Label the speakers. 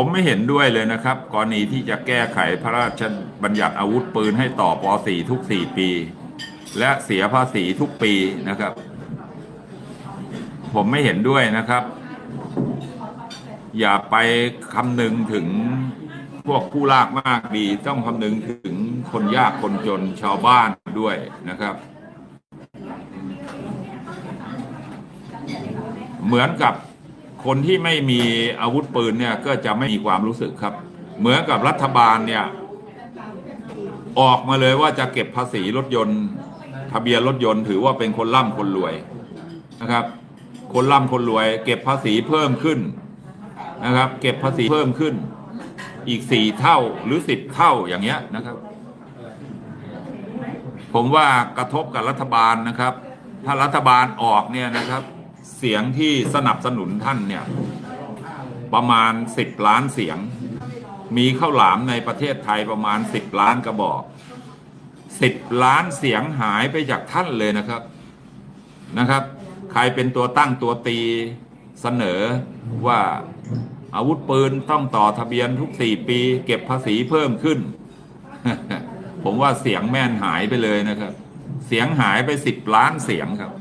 Speaker 1: ผมไม่เห็นด้วยเลยนะครับ กรณีที่จะแก้ไขพระราชบัญญัติอาวุธปืนให้ต่อป .4 ทุก 4 ปี และเสียภาษีทุกปีนะครับ ผมไม่เห็นด้วยนะครับ อย่าไปคำนึงถึงพวกผู้ลากมากดี ต้องคำนึงถึงคนยากคนจนชาวบ้านด้วยนะครับ เหมือนกับ คนที่ไม่มีอาวุธปืนเนี่ยก็จะไม่มีความรู้สึกครับ เหมือนกับรัฐบาลเนี่ยออกมาเลยว่าจะเก็บภาษีรถยนต์ ทะเบียนรถยนต์ถือว่าเป็นคนร่ำคนรวยนะครับ คนร่ำคนรวย เก็บภาษีเพิ่มขึ้นนะครับ เก็บภาษีเพิ่มขึ้น อีกสี่เท่าหรือสิบเท่าอย่างเงี้ยนะครับ ผมว่ากระทบกับรัฐบาลนะครับ ถ้ารัฐบาลออกเนี่ยนะครับ เสียงที่สนับสนุนท่านเนี่ย ประมาณสิบล้านเสียง มีข้าวหลามในประเทศไทยประมาณสิบล้านกระบอกสิบล้านเสียงหายไปจากท่านเลยนะครับนะครับ ใครเป็นตัวตั้งตัวตีเสนอว่าอาวุธปืนต้องต่อทะเบียนทุกสี่ปี เก็บภาษีเพิ่มขึ้น ผมว่าเสียงแม่นหายไปเลยนะครับ เสียงหายไปสิบล้านเสียงครับ